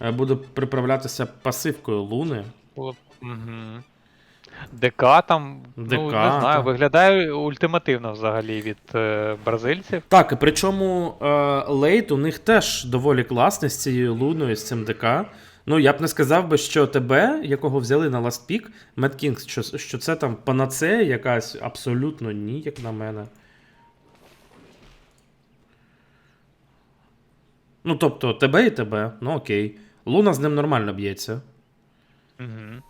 е, буде приправлятися пасивкою Луни. Угу. ДК там, ну, ДК, не знаю, так. виглядає ультимативно взагалі від е, бразильців. Так, і причому е, лейт у них теж доволі класний з цією луною, з цим ДК. Ну, я б не сказав би, що тебе, якого взяли на Last Pick, Mad King, що, що це там панацея якась, абсолютно ні, як на мене. Ну, тобто, тебе і тебе, ну окей. Луна з ним нормально б'ється. Угу.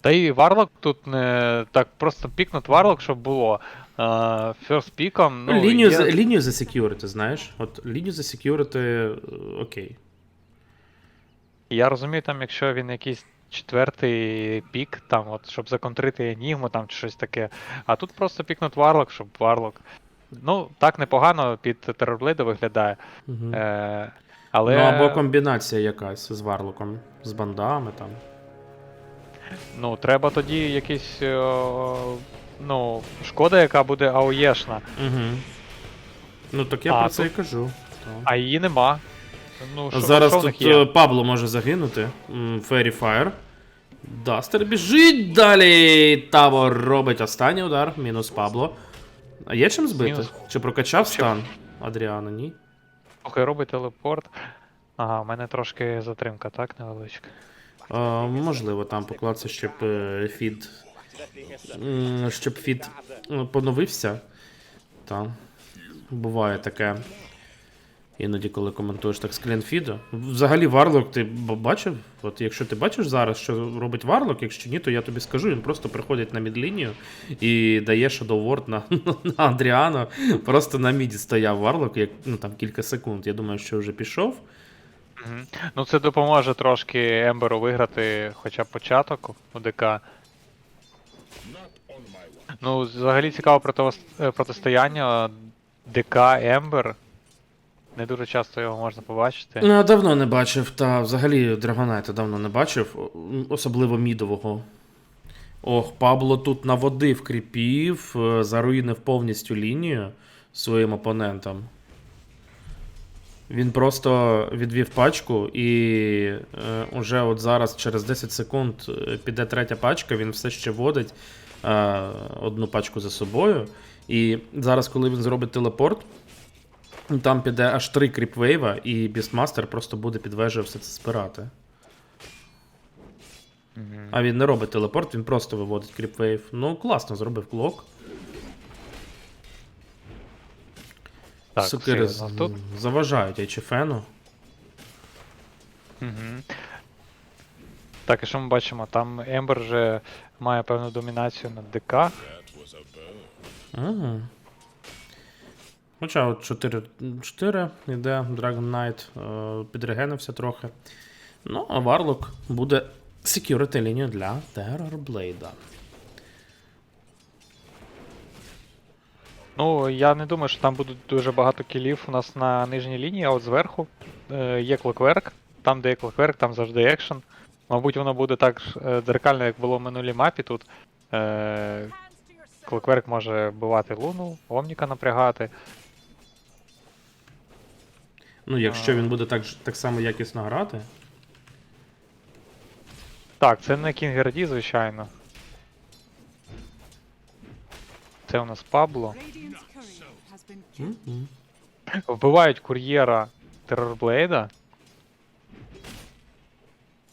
Та і Варлок тут не так просто пікнуть Варлок, щоб було. Ферст піком, ну, лінію, є... за, лінію за security, знаєш? От лінію за security, е, окей. Я розумію, там, якщо він якийсь четвертий пік, там, от, щоб законтрити Енігму там чи щось таке. А тут просто пікнуть Варлок, щоб Варлок. Ну, так непогано під Терорблейда виглядає. Угу. Е, але Ну або комбінація якась з Варлоком, з бандами там. ну, треба тоді якийсь. Е, ну, шкода, яка буде АОЄшна, Угу. Ну так я А, про це і кажу. Так. а її нема. Ну, що, Зараз них тут є? е, Пабло може загинути. Fairy Fire. Дастер біжить далі. Таво робить останній удар. Мінус Пабло. А є чим збити? Мінус. Чи прокачав стан? Адріана, ні. Слухай, робить телепорт. Ага, у мене трошки затримка, так, невеличка. А, можливо, там поклався, щоб е, фід. Щоб фід е, поновився. Та. Буває таке. Іноді, коли коментуєш так з клінфіду. Взагалі, Варлок, ти бачив? От якщо ти бачиш зараз, що робить Варлок, якщо ні, то я тобі скажу, він просто приходить на мідлінію і дає Ward на, на Адріано. Просто на міді стояв Варлок, як ну там кілька секунд. Я думаю, що вже пішов. Ну, це допоможе трошки Емберу виграти хоча б початок у ДК. Ну, взагалі цікаве протистояння ДК Ембер. Не дуже часто його можна побачити. Ну, давно не бачив, та взагалі Драгонайта давно не бачив, особливо мідового. Ох, Пабло тут наводив кріпів, е, заруїнив повністю лінію своїм опонентам. Він просто відвів пачку, і е, уже от зараз, через 10 секунд, е, піде третя пачка, він все ще водить одну пачку за собою. І зараз, коли він зробить телепорт, там піде аж три кріпвейва, і Бістмастер просто буде під вежею все це збирати. Мгм. А він не робить телепорт, він просто виводить кріпвейв. Ну, класно зробив клок. Так, Сокири нас тут. з- заважають HFN. Мгм. Так, і що ми бачимо? Там Ембер вже має певну домінацію над ДК. Угу. Хоча от 4, 4 йде Dragon Knight, е, підрегенився трохи. Ну, а Варлок буде секюрити лінію для Terrorblade. Ну, я не думаю, що там будуть дуже багато кілів у нас на нижній лінії, а от зверху е, є клокверк. Там, де є клокверк, там завжди екшен. Мабуть, воно буде так е, дзеркально, як було в минулій мапі тут. Е, клокверк може вбивати луну, Омніка напрягати. Ну, якщо А. він буде так, так само якісно грати. Так, це не Кінгерді, звичайно. Це у нас Пабло. Вбивають кур'єра Терорблейда.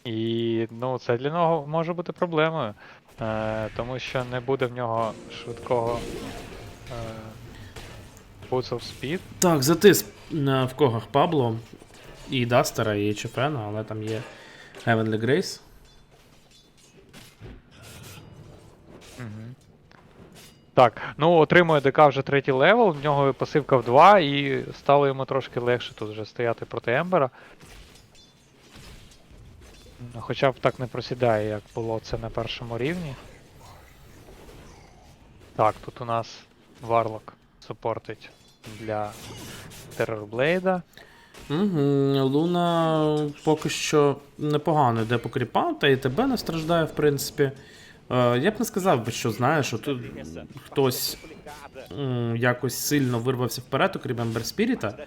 І ну, це для нього може бути проблемою. Е, тому що не буде в нього швидкого е, Of Speed. Так, затис на в когах Пабло і Дастера, і HFN, але там є Heavenly Grace. Так, ну отримує ДК вже третій левел, в нього пасивка в 2, і стало йому трошки легше тут вже стояти проти Ембера. Хоча б так не просідає, як було це на першому рівні. Так, тут у нас Варлок супортить для Террорблейда. Угу. Луна поки що непогано йде по кріпам, та і тебе не страждає, в принципі. Е, я б не сказав би, що знаєш, от хтось м, якось сильно вирвався вперед, окрім Ембер Спіріта.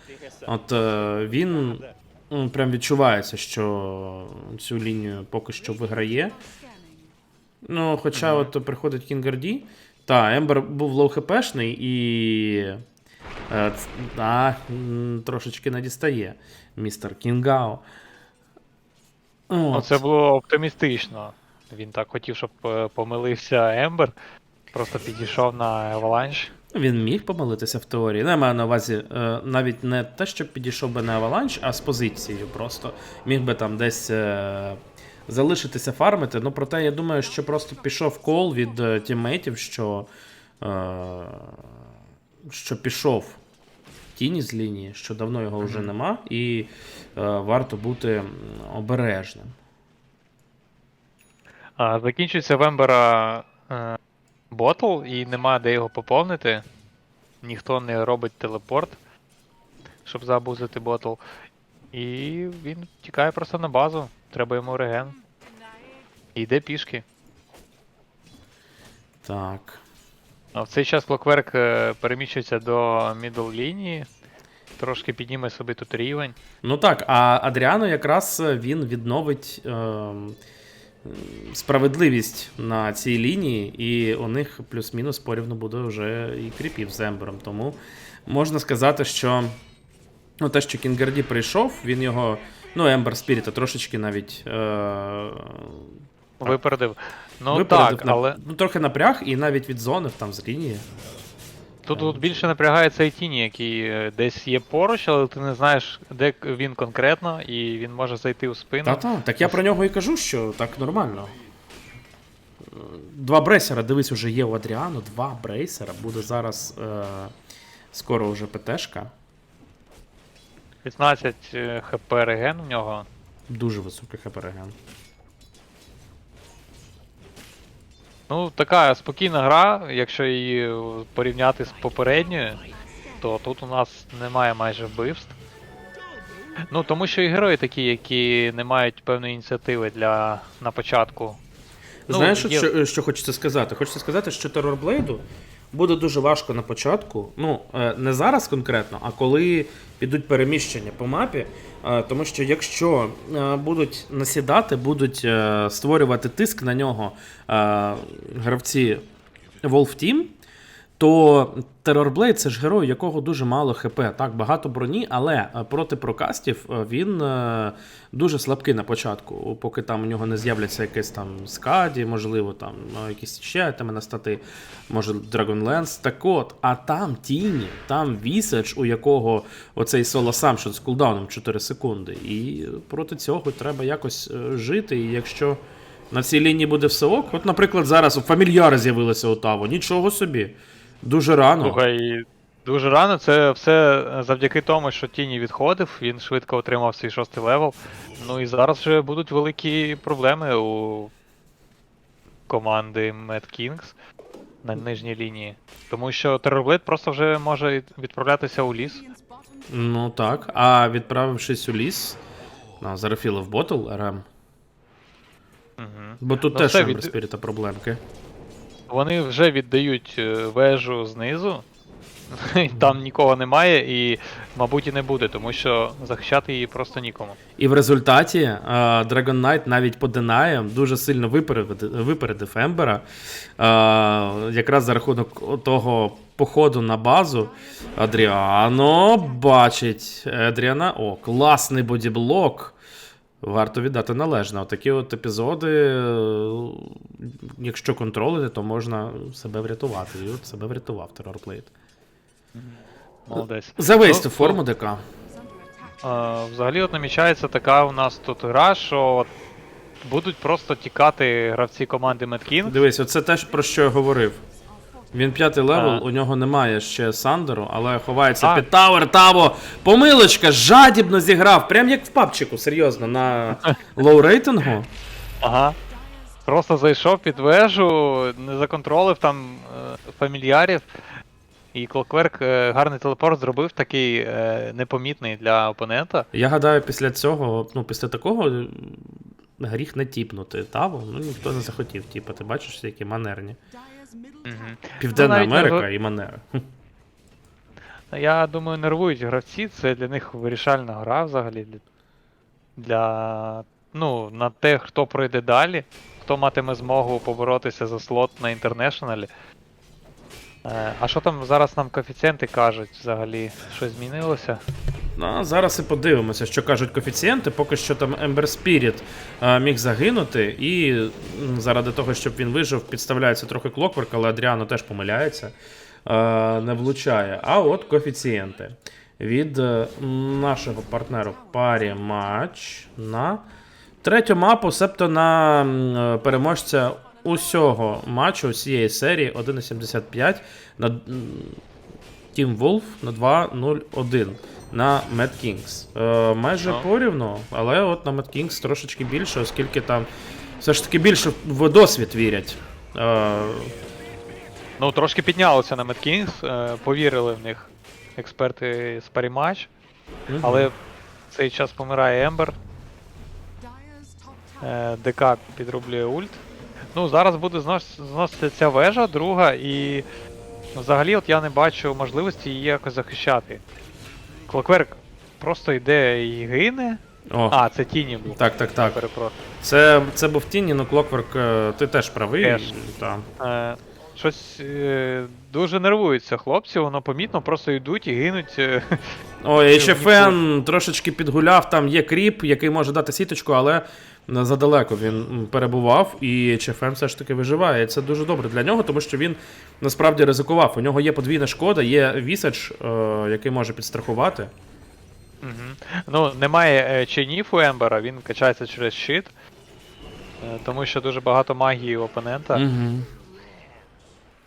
От е, він м, прям відчувається, що цю лінію поки що виграє. Ну, хоча от приходить Кінгарді. Та, Ембер був лоу хпшний і. Е, а, трошечки не дістає містер Кінгао. От. Оце було оптимістично. Він так хотів, щоб е, помилився Ембер. Просто підійшов на Avalanche. Він міг помилитися в теорії. Ну, я маю на увазі е, навіть не те, що підійшов би на аваланч, а з позицією просто. Міг би там десь залишитися фармити. Ну, проте я думаю, що просто пішов кол від тіммейтів, що, що пішов тіні з лінії, що давно його вже нема, і е, варто бути обережним. А, закінчується в Ембера е, ботл і нема де його поповнити. Ніхто не робить телепорт, щоб забузити ботл. І він тікає просто на базу. Треба йому реген. І йде пішки. Так. В цей час Клокверк е, переміщується до мідл лінії. Трошки підніме собі тут рівень. Ну так, а Адріано якраз е, він відновить м, справедливість на цій лінії, і у них плюс-мінус порівну буде вже і кріпів з Ембером. Тому можна сказати, що ну, те, що Кінгарді прийшов, він його. Ну, Ембер Спіріта трошечки навіть. Е- Випередив. Ну випередив так, на- але ну, трохи напряг і навіть відзонив там з лінії. тут, тут більше напрягає цей тіні, який е, десь є поруч, але ти не знаєш, де к- він конкретно, і він може зайти у спину. Та-та, так я про нього і кажу, що так нормально. Е, Два брейсера, дивись, уже є у Адріану, два брейсера. Буде зараз е, скоро вже ПТшка. 15 е, хп реген у нього. Дуже високий хепереген. Ну, така спокійна гра, якщо її порівняти з попередньою, то тут у нас немає майже вбивств. Ну, тому що і герої такі, які не мають певної ініціативи для на початку. Ну, Знаєш, є- що, що хочеться сказати? Хочеться сказати, що Терорблейду буде дуже важко на початку. Ну, е, не зараз конкретно, а коли підуть переміщення по мапі. Е, Тому що якщо е, будуть насідати, будуть створювати тиск на нього гравці Wolf Team, то Terrorblade це ж герой, якого дуже мало ХП. Так, багато броні, але е, проти прокастів е, він е, дуже слабкий на початку, поки там у нього не з'являться якесь там скаді, можливо, там ну, якісь ще теми на стати, може Dragonlance. Так от, а там тіні, там Visage, у якого оцей соло сам з кулдауном 4 секунди. І проти цього треба якось жити. І якщо на цій лінії буде все ок, от, наприклад, зараз у фамільяри з'явилися у Таво, нічого собі. Дуже рано. Слухай, дуже рано. Це все завдяки тому, що Тіні відходив, він швидко отримав свій шостий левел. Ну і зараз вже будуть великі проблеми у команди Mad Kings на нижній лінії. Тому що Террорблейд просто вже може відправлятися у ліс. Ну так. А відправившись у ліс, ну, зарафілив ботл РМ. Угу. Бо тут Ну, теж від- Спіріта проблемки. Вони вже віддають е, вежу знизу. Там нікого немає і, мабуть, і не буде, тому що захищати її просто нікому. І в результаті е, Dragon Knight навіть по денаям дуже сильно випередив, випередив Ембера. Е, якраз за рахунок того походу на базу. Адріано бачить Адріана. О, класний бодіблок. Варто віддати належне. Отакі от епізоди, е, якщо контролити, то можна себе врятувати. І от себе врятував Террорплейт. Молодець. Завести Ну, форму ДК. Е, Взагалі от намічається така у нас тут гра, що от будуть просто тікати гравці команди Mad. Дивись, оце те, про що я говорив. Він п'ятий левел, А. у нього немає ще Сандеру, але ховається під Тауер Таво. Помилочка, жадібно зіграв, прям як в папчику, серйозно, на лоу рейтингу. Ага. Просто зайшов під вежу, не законтролив там е, фамільярів. І Clockwork е, гарний телепорт зробив такий е, непомітний для опонента. Я гадаю, після цього, ну, після такого гріх не тіпнути Таво, ну ніхто не захотів тіпати. Бачиш, які манерні. Угу. Південна Ну, навіть не Америка і Манера. Я думаю, нервують гравці, це для них вирішальна гра взагалі. для- для. Ну, на те, хто пройде далі, хто матиме змогу поборотися за слот на інтернешналі. Е, а що там зараз нам коефіцієнти кажуть взагалі? Щось змінилося? Ну, зараз і подивимося, що кажуть коефіцієнти. Поки що там Ember Spirit е, міг загинути, і заради того, щоб він вижив, підставляється трохи Clockwork, але Адріано теж помиляється, е, не влучає. А от коефіцієнти. Від нашого партнеру парі матч на третю мапу, себто на переможця усього матчу, усієї серії 1.75 на м, Team Wolf на 2.01 на Mad Kings. Е, майже Ну. порівну, але от на Mad Kings трошечки більше, оскільки там все ж таки більше в досвід вірять. Е, Ну, трошки піднялося на Mad Kings, е, повірили в них експерти з паріматч, мгм. але в цей час помирає Ембер, е, ДК підрублює ульт. Ну, зараз буде знос- зноситися ця вежа, друга, і взагалі от я не бачу можливості її якось захищати. Клокверк просто йде і гине. О, А, це тіні був. так, так, так. Перепрошую. Це, це був тіні, ну Clockwork, е, ти теж правий. Теж. Та. Е, щось е, дуже нервуються хлопці, воно помітно, просто йдуть і гинуть. е, Ой, фен трошечки підгуляв, там є кріп, який може дати сіточку, але задалеко він перебував, і Чефен все ж таки виживає. І це дуже добре для нього, тому що він насправді ризикував. У нього є подвійна шкода, є вісач, е, який може підстрахувати. Мгм. Ну, немає е, чинів у Ембера, він качається через щит. е, Тому що дуже багато магії у опонента. Угу.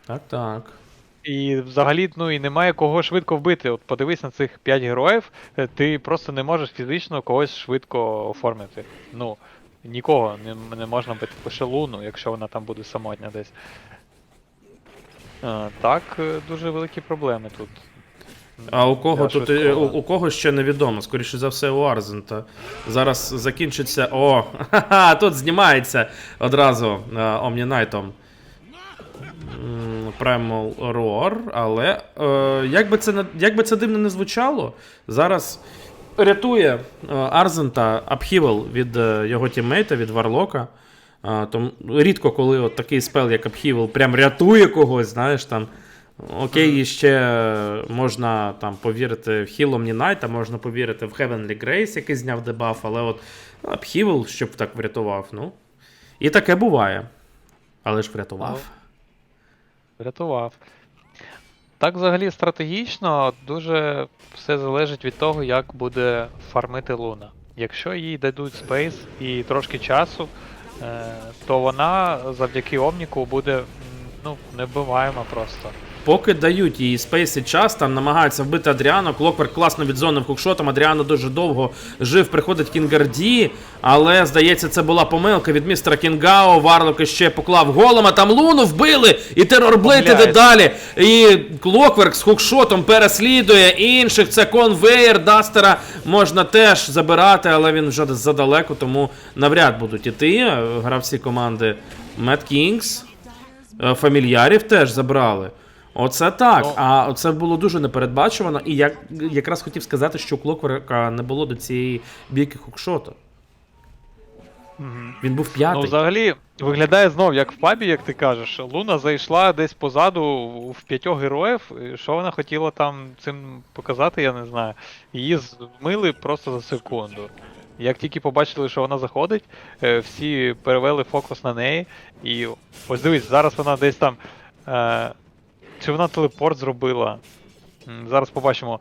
Так, так. І взагалі, ну і немає кого швидко вбити. От подивись на цих 5 героїв, ти просто не можеш фізично когось швидко оформити. Ну, нікого не, не можна бити лише луну, якщо вона там буде самотня десь. Е, так, е, дуже великі проблеми тут. А у кого Для тут е, у, у кого ще невідомо, скоріше за все, у Арзента. Зараз закінчиться. О, ха-ха, тут знімається одразу Омнінайтом. Primal Roar, але е, як, би це, як би це дивно не звучало, зараз рятує е, Арзента Upheaval від е, його тіммейта, від Варлока. Тому рідко, коли от такий спел, як Upheaval, прям рятує когось, знаєш там. Окей, і ще можна там повірити в Heal Omni можна повірити в Heavenly Grace, який зняв дебаф, але от Upheaval, щоб так врятував, ну. І таке буває. Але ж врятував. Врятував. Так, взагалі, стратегічно дуже все залежить від того, як буде фармити Луна. Якщо їй дадуть спейс і трошки часу, е, то вона завдяки Омніку буде ну, невбиваєма просто. Поки дають їй спейс і час, там намагаються вбити Адріану. Клокверк класно відзонив хукшотом. Адріано дуже довго жив, приходить Кінгарді, але здається, це була помилка від містера Кінгао. Варлок ще поклав голома, там луну вбили, і терорблейд іде далі. І Клокверк з хукшотом переслідує інших. Це конвейер Дастера можна теж забирати, але він вже задалеко, тому навряд будуть іти. Гравці команди Kings. Е, Фамільярів теж забрали. Оце так. Ну. А це було дуже непередбачувано. І я якраз хотів сказати, що у Клокверка не було до цієї бійки хукшоту. Він був п'ятий. Ну, взагалі, виглядає знов, як в пабі, як ти кажеш. Луна зайшла десь позаду в- п'ятьох героїв. і Що вона хотіла там цим показати, я не знаю. Її змили просто за секунду. Як тільки побачили, що вона заходить, е, всі перевели фокус на неї. І ось дивись, зараз вона десь там. Чи вона телепорт зробила? Зараз побачимо.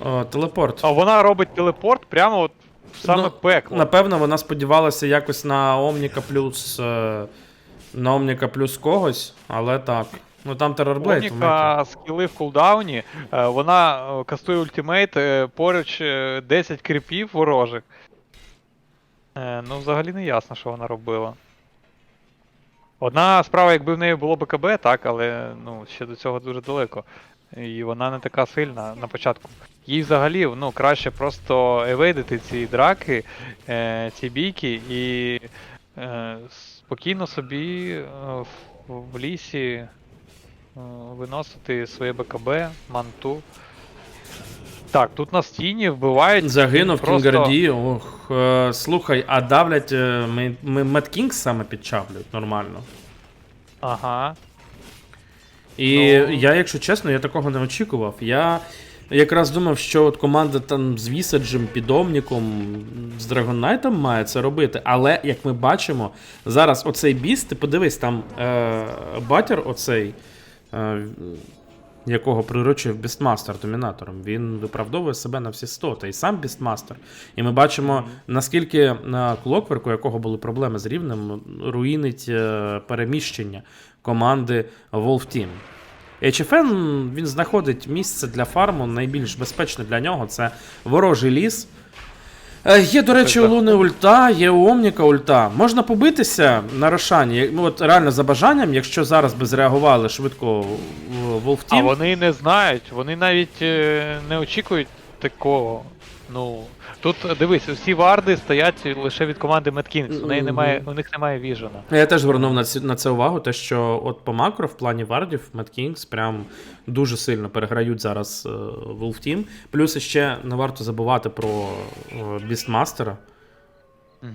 О, телепорт. А вона робить телепорт прямо от в саме Ну, пекло. Напевно, вона сподівалася якось на Омніка плюс. е, На Омніка плюс когось, але так. Ну там терорблейд. Моніка скіли в кулдауні, е, вона е, кастує ультимейт, поруч е, 10 кріпів ворожих. Ну, взагалі не ясно, що вона робила. Одна справа, якби в неї було БКБ, так, але ну, ще до цього дуже далеко. І вона не така сильна на початку. Їй взагалі ну, краще просто евейдити ці драки, е, ці бійки і е, спокійно собі е, в, в лісі е, виносити своє БКБ, манту. Так, тут на стіні вбивають. Загинув просто- Кінгарді. Ох, е, слухай, а давлять е, ми, ми Мед Кінгс саме підчаплюють нормально. Ага. І Ну. я, якщо чесно, я такого не очікував. Я якраз думав, що от команда там з Вісаджем, Підомніком, з Драгоннайтом має це робити. Але як ми бачимо, зараз оцей біст, ти подивись, там е, батір оцей. Е, якого приручив Бістмастер домінатором. Він виправдовує себе на всі 100, та й сам Бістмастер. І ми бачимо, наскільки на Клокверку, у якого були проблеми з рівнем, руїнить е, переміщення команди Wolf Team. HFN він знаходить місце для фарму найбільш безпечне для нього це ворожий ліс. Е, Є, до речі, у. Луни ульта, є у Омніка ульта. Можна побитися на Рошані. Ну, от реально за бажанням, якщо зараз би зреагували швидко Wolf А вони не знають, вони навіть е, не очікують такого. Ну. Тут дивись, усі варди стоять лише від команди Mad Kings. У, неї немає, у них немає віжена. Я теж звернув на це, на це увагу, те, що от по макро в плані вардів Mad Kings прям дуже сильно переграють зараз е, Wolf Team. Плюс ще не варто забувати про е, Beastmaster. Угу.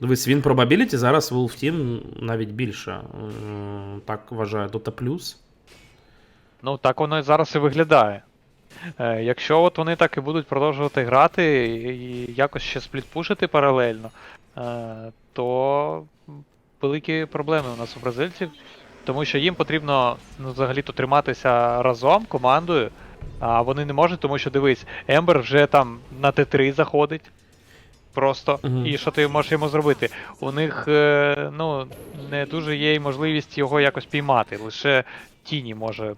Дивись, він probability зараз Wolf Team навіть більше. М, Так вважає Dota Plus. Ну, так воно і зараз і виглядає. Е, якщо от вони так і будуть продовжувати грати і, якось ще сплітпушити паралельно, е, то великі проблеми у нас у бразильців, тому що їм потрібно ну, взагалі-то триматися разом командою, а вони не можуть, тому що дивись, Ембер вже там на Т3 заходить. Просто. Мгм. І що ти можеш йому зробити? У них е, ну, не дуже є можливість його якось піймати. Лише Тіні може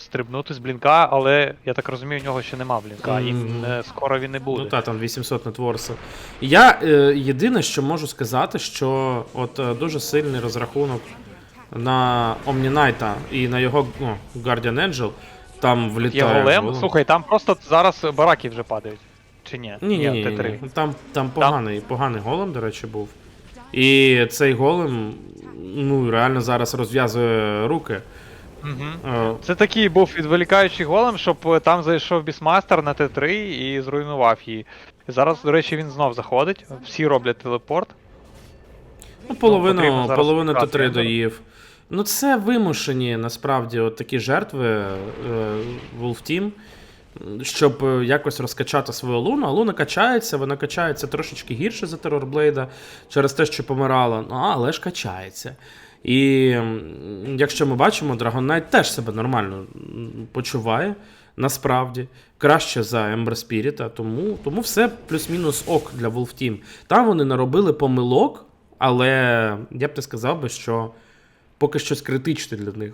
стрибнути з блінка, але я так розумію, у нього ще нема блінка, і Мгм. е, скоро він не буде. Ну та там 800 нетворсів. Я е, єдине, що можу сказати, що от е, дуже сильний розрахунок на Omninite і на його ну, Guardian Angel там Є голем. голем. Слухай, там просто зараз бараки вже падають. Чи ні? Ні, ні, ні, ні. Там, там поганий, поганий голем, до речі, був. І цей голем, ну, реально зараз розв'язує руки. Угу. Це такий був відволікаючий голем, щоб е, там зайшов бісмастер на Т3 і зруйнував її. Зараз, до речі, він знов заходить. Всі роблять телепорт. Ну, половину, половину Т3 доїв. Ну, це вимушені насправді от такі жертви е, Wolf Team, щоб е, якось розкачати свою луну. А луна качається, вона качається трошечки гірше за Терорблейда через те, що помирала, ну, але ж качається. І якщо ми бачимо, Dragon Knight теж себе нормально почуває. Насправді, краще за Ember Spirit, тому, тому все плюс-мінус ок для Wolf Team. Там вони наробили помилок, але я б не сказав би, що поки щось критичне для них.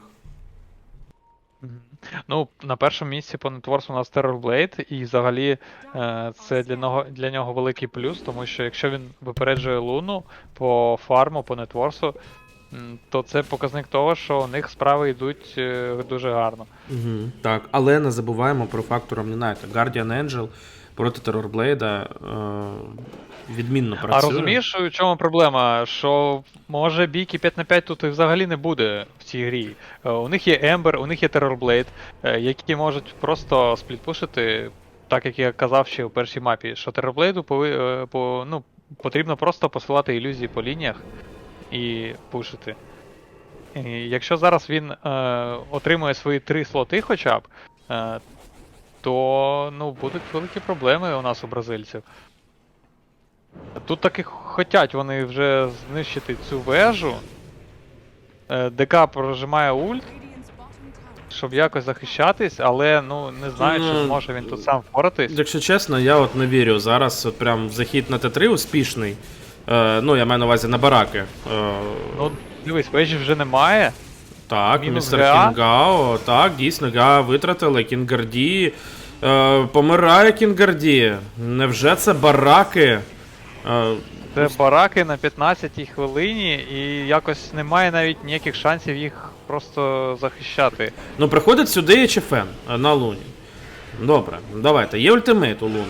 Ну, на першому місці по нетворсу у нас Terrorblade, і взагалі е, це для нього, для нього великий плюс, тому що якщо він випереджує луну по фарму, по нетворсу, то це показник того, що у них справи йдуть е, дуже гарно. Угу, так, але не забуваємо про фактор Omninite. Guardian Angel проти Терорблейда е, відмінно працює. А розумієш, у чому проблема? Що може бійки 5 на 5 тут і взагалі не буде в цій грі. Е, У них є Ember, у них є Terrorblade, е, які можуть просто сплітпушити, так як я казав ще у першій мапі, що Terrorblade пови, е, по, ну, потрібно просто посилати ілюзії по лініях і пушити. І якщо зараз він е, отримує свої три слоти хоча б, е, то ну, будуть великі проблеми у нас у бразильців. Тут таки хотять вони вже знищити цю вежу. Е, ДК прожимає ульт, щоб якось захищатись, але ну не знаю, чи Ну, зможе він тут сам впоратись. Якщо чесно, я от не вірю. Зараз от прям захід на Т3 успішний. Е, ну, я маю на увазі на бараки. Е, Ну, дивись, вежі вже немає. Так, Мінус містер ГА. Кінгао, так, дійсно, ГА витратили Кінгарді. Е, помирає Кінгарді. Невже це бараки? Е, Це бараки на 15-й хвилині, і якось немає навіть ніяких шансів їх просто захищати. ну, приходить сюди е, на Луні. Добре, давайте. Є ультимейт у Луни.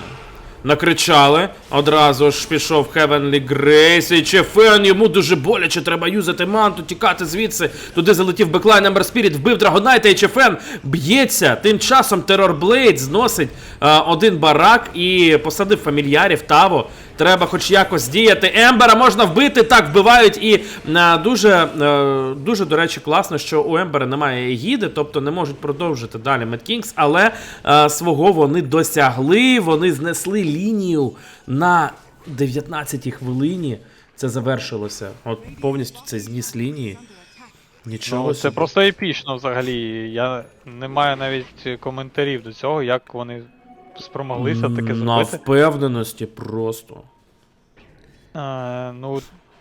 Накричали. Одразу ж пішов Heavenly Grace. І Чефен йому дуже боляче. Треба юзати манту, тікати звідси. Туди залетів беклайн Ember Spirit, вбив Драгонайта і Чефен б'ється. Тим часом Террорблейд зносить е, один барак і посадив фамільярів Таво. Треба хоч якось діяти. Ембера можна вбити, так вбивають. І е, дуже, е, дуже, до речі, класно, що у Ембера немає егіди, тобто не можуть продовжити далі Мед Кінгс, але е, свого вони досягли. Вони знесли лінію на 19-й хвилині. Це завершилося. От повністю це зніс лінії. Нічого. Ну, це собі. просто епічно взагалі. Я не маю навіть коментарів до цього, як вони спромоглися таке на зробити. впевненості просто. Е, ну,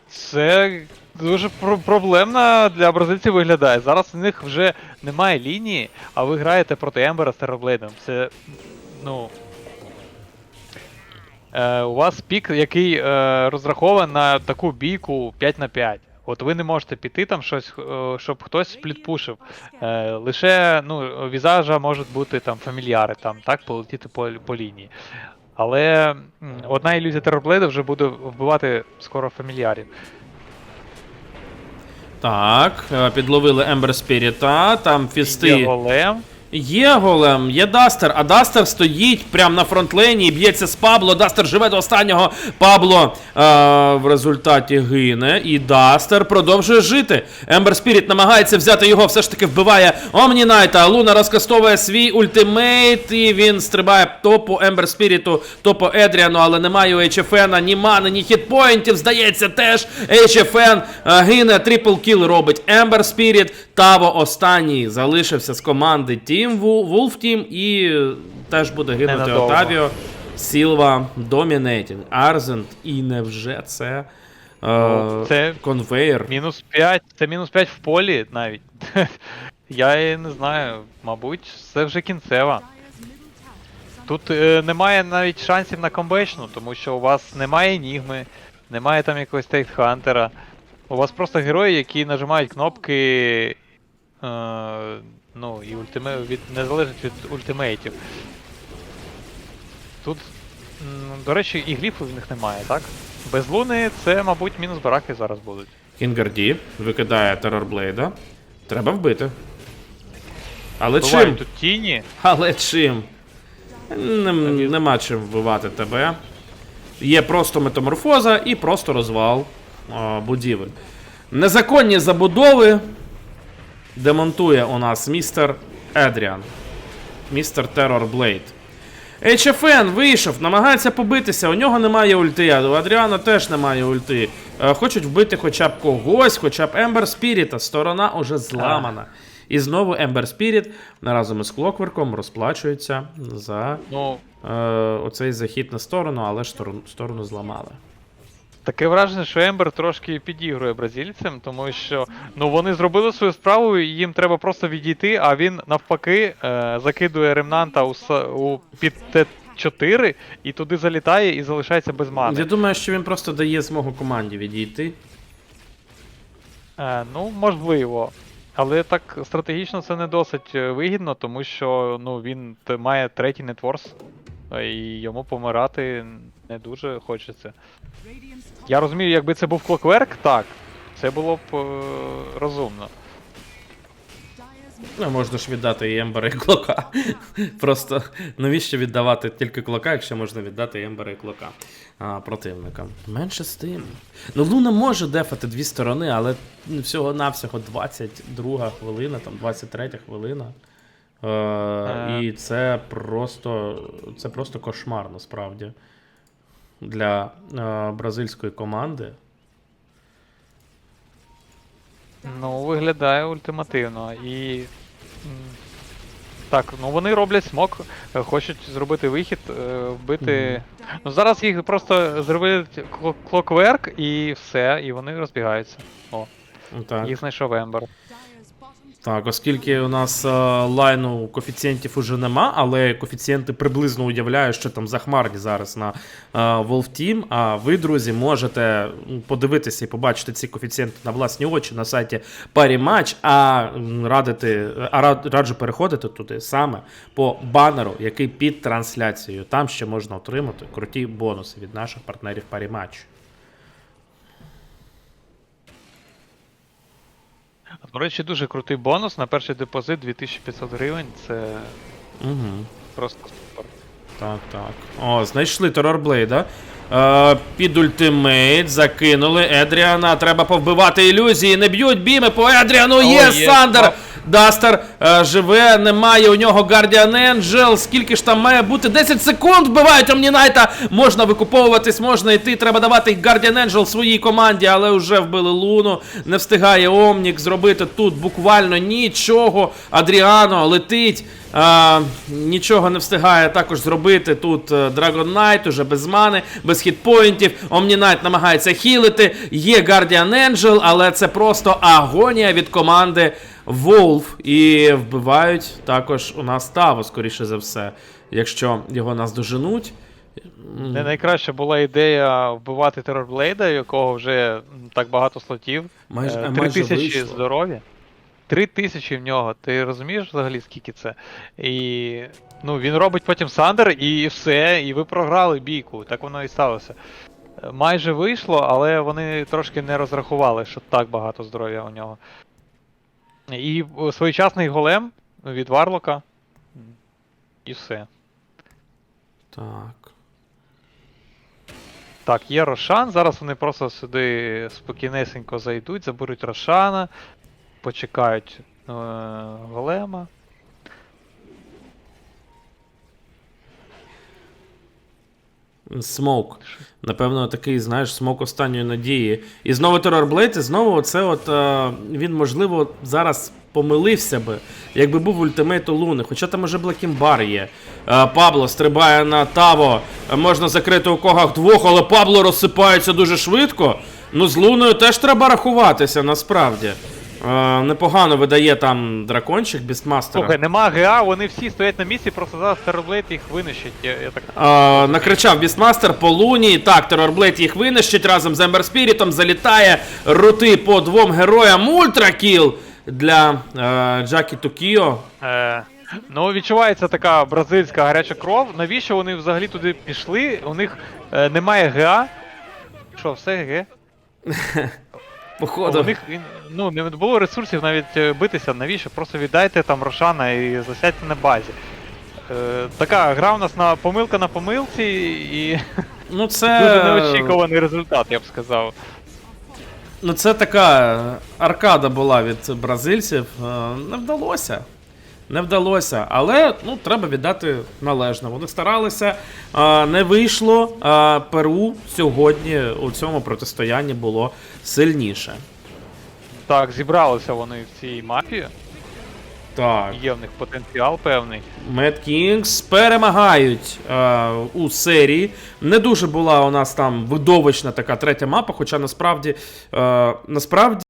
це дуже про- проблемно для бразильців виглядає. Зараз у них вже немає лінії, а ви граєте проти Ембера з Терроблейдом. Це. Ну. Е, у вас пік, який е, розрахований на таку бійку 5 на 5. От ви не можете піти там щось, е, щоб хтось сплітпушив. Е, лише ну, візажа можуть бути там фамільяри, там, так, полетіти по, по лінії. Але одна ілюзія Терорблейда вже буде вбивати скоро фамільярів. Так, е, підловили Ембер Спіріта, там фісти. Є голем. Є голем, є Дастер, а Дастер стоїть прямо на фронтлені і б'ється з Пабло. Дастер живе до останнього. Пабло е, в результаті гине. І Дастер продовжує жити. Ембер Спіріт намагається взяти його, все ж таки вбиває Омнінайта. Луна розкастовує свій ультимейт, і він стрибає то по Ембер Спіріту, то по Едріану, але немає HFN ні мани, ні хітпоінтів. Здається, теж HFN е, гине, трипл кіл робить Ембер Спіріт. Таво останній залишився з команди Team Ву- Wolf Team і е, теж буде гинути Отавіо. Сілва, Домінейтінг, Арзент. І невже це, е, Ну, це конвейер? Мінус 5. Це мінус 5 в полі навіть. Я і не знаю, мабуть, це вже кінцева. Тут е, немає навіть шансів на комбешну, тому що у вас немає Енігми, немає там якогось Тейтхантера. У вас просто герої, які нажимають кнопки. Е, ну, і ультиме... від... не залежить від ультимейтів. Тут, до речі, і гліфу в них немає, так? Без луни це, мабуть, мінус бараки зараз будуть. Кінгарді викидає Терорблейда. Треба вбити. Але Бувають чим? тут тіні. Але чим? Нем, нема чим вбивати тебе. Є просто метаморфоза і просто розвал о, будівель. Незаконні забудови демонтує у нас містер Едріан. Містер Террор Блейд. HFN вийшов, намагається побитися, у нього немає ульти, а у Адріана теж немає ульти. Е, Хочуть вбити хоча б когось, хоча б Ембер Спіріта. Сторона уже зламана. І знову Ембер Спіріт разом із Клокверком розплачується за Ну, е, оцей захід на сторону, але ж сторону, сторону зламали. Таке враження, що Ембер трошки підігрує бразильцям, тому що ну вони зробили свою справу, і їм треба просто відійти, а він навпаки е, закидує ремнанта у, у під Т4 і туди залітає і залишається без Я думаю, що він просто дає змогу команді відійти. Е, ну, можливо. Але так стратегічно це не досить е, вигідно, тому що ну, він має третій нетворс, е, і йому помирати не дуже хочеться. Я розумію, якби це був клокверк, так. Це було б е, розумно. Ну, можна ж віддати і Ембера, і Клока. Просто навіщо віддавати тільки Клока, якщо можна віддати і Ембера і Клока а, противникам. Менше з тим. Ну, Луна може дефати дві сторони, але всього-навсього 22 хвилина, там 23 хвилина. Е, Е. І це просто, це просто кошмар насправді. Для е, бразильської команди. Ну, виглядає ультимативно. І. Так, ну вони роблять смок, е, хочуть зробити вихід, е, вбити. Ну зараз їх просто зробили клокверк і все, і вони розбігаються. О, Так. їх знайшов Ембер. Так, оскільки у нас е, лайну коефіцієнтів уже нема, але коефіцієнти приблизно уявляю, що там захмарні зараз на е, Wolf Team. А ви, друзі, можете подивитися і побачити ці коефіцієнти на власні очі на сайті Parimatch, а радити, а рад- раджу переходити туди саме по банеру, який під трансляцією. Там ще можна отримати круті бонуси від наших партнерів Parimatch. До речі, дуже крутий бонус на перший депозит 2500 гривень. Це Угу. просто супер. Так, так. О, знайшли Терорблейда. Е, під ультимейт закинули Едріана. Треба повбивати ілюзії. Не б'ють біми по Едріану. Є є, Сандер! так. Дастер е, живе, немає у нього Guardian Angel. Скільки ж там має бути? 10 секунд вбивають Омнінайта. Можна викуповуватись, можна йти. Треба давати Guardian Angel своїй команді, але вже вбили Луну. Не встигає Омнік зробити тут буквально нічого. Адріано летить. А, нічого не встигає також зробити тут е, Dragon Knight уже без мани, без хітпоінтів. Omni Knight намагається хілити. Є Guardian Angel, але це просто агонія від команди Wolf. І вбивають також у нас Таво, скоріше за все, якщо його наздоженуть. Не найкраща була ідея вбивати Терорблейда, якого вже так багато слотів. Майже- Е, майже тисячі здоров'я. Три тисячі в нього. Ти розумієш взагалі скільки це? І ну, він робить потім Сандер і все, і ви програли бійку. Так воно і сталося. Майже вийшло, але вони трошки не розрахували, що так багато здоров'я у нього. І своєчасний голем від Варлока. І все. Так. Так, є Рошан. Зараз вони просто сюди спокійнесенько зайдуть, заберуть Рошана, почекають е- голема. Смоук. Напевно, такий, знаєш, смок останньої надії. І знову Терорблейд, і знову це от е, він, можливо, зараз помилився би, якби був ультимейт Луни. Хоча там уже Блекімбар є. Е, Пабло стрибає на Таво. Е, Можна закрити у когах двох, але Пабло розсипається дуже швидко. Ну, з Луною теж треба рахуватися, насправді. Е, непогано видає там дракончик Бістмастера. Слухай, нема ГА, вони всі стоять на місці, просто зараз Терблейд їх винищить. Я, я так... Е, накричав Бістмастер по луні. Так, Терорблейд їх винищить разом з Ембер Спірітом. Залітає рути по двом героям. Ультракіл для е, Джакі Токіо. Е, ну, відчувається така бразильська гаряча кров. Навіщо вони взагалі туди пішли? У них е, немає ГА. Що, все ГГ? Походу. У них ну, не було ресурсів навіть е, битися, навіщо? Просто віддайте там Рошана і засядьте на базі. Е, така гра у нас на помилка на помилці і Ну, це, дуже неочікуваний результат, я б сказав. ну, це така аркада була від бразильців. Е, не вдалося. Не вдалося, але ну, треба віддати належне. Вони старалися, а, не вийшло. А, Перу сьогодні у цьому протистоянні було сильніше. Так, зібралися вони в цій мапі. Так. Є в них потенціал певний. Mad Kings перемагають е, у серії. Не дуже була у нас там видовищна така третя мапа, хоча насправді, е, насправді